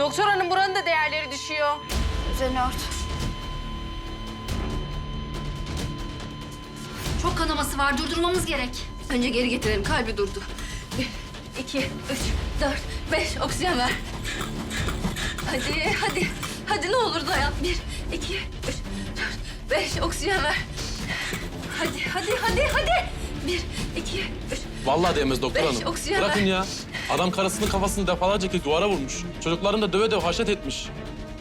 Doktor hanım buranın da değerleri düşüyor. Üzerine ört. Çok kanaması var. Durdurmamız gerek. Önce geri getirelim. Kalbi durdu. Bir, iki, üç, dört, beş. Oksijen ver. Hadi, hadi. Hadi ne olur dayan. Bir, iki, üç, dört, beş. Oksijen ver. Hadi, hadi, hadi, hadi. Bir, iki, üç. Vallahi değmez doktor Beş, hanım. oksijen Bırakın ver. ya. Adam karısının kafasını defalarca kez duvara vurmuş. Çocuklarını da döve döve haşet etmiş.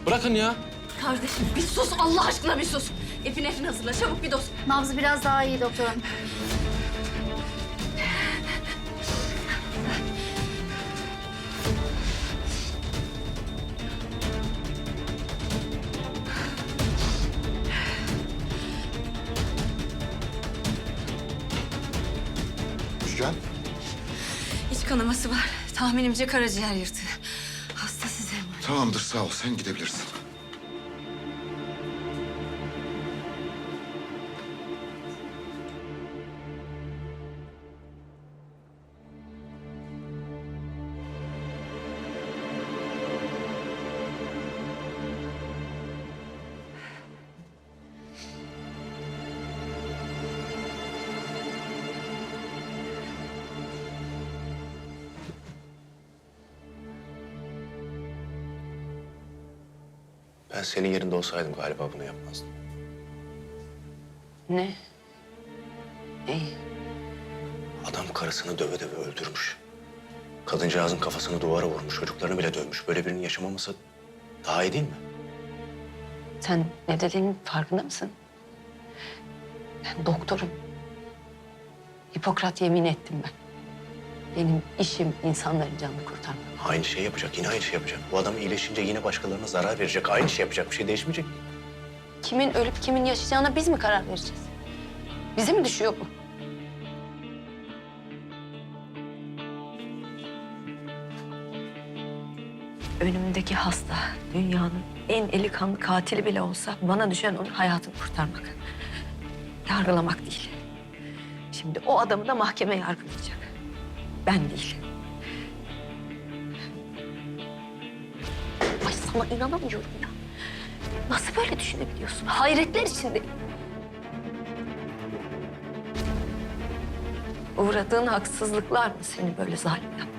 Bırakın ya. Kardeşim bir sus. Allah aşkına bir sus. Epinefrin hazırla. Çabuk bir doz. Nabzı biraz daha iyi doktor hanım. Müjgan. İç kanaması var. Tahminimce karaciğer yırtığı. Hasta size mi? Tamamdır sağ ol sen gidebilirsin. Ben senin yerinde olsaydım galiba bunu yapmazdım. Ne? İyi. Adam karısını döve döve öldürmüş. Kadıncağızın kafasını duvara vurmuş, çocuklarını bile dövmüş. Böyle birinin yaşamaması daha iyi değil mi? Sen ne dediğinin farkında mısın? Ben doktorum. Hipokrat yemin ettim ben. Benim işim insanların canını kurtarmak. Aynı şey yapacak, yine aynı şey yapacak. Bu adam iyileşince yine başkalarına zarar verecek. Aynı şey yapacak, bir şey değişmeyecek. Kimin ölüp kimin yaşayacağına biz mi karar vereceğiz? Bize mi düşüyor bu? Önümdeki hasta, dünyanın en eli kanlı katili bile olsa bana düşen onun hayatını kurtarmak. Yargılamak değil. Şimdi o adamı da mahkeme yargılayacak. Ben değil. Ay sana inanamıyorum ya. Nasıl böyle düşünebiliyorsun? Hayretler içindeyim. Uğradığın haksızlıklar mı seni böyle zalim yaptı?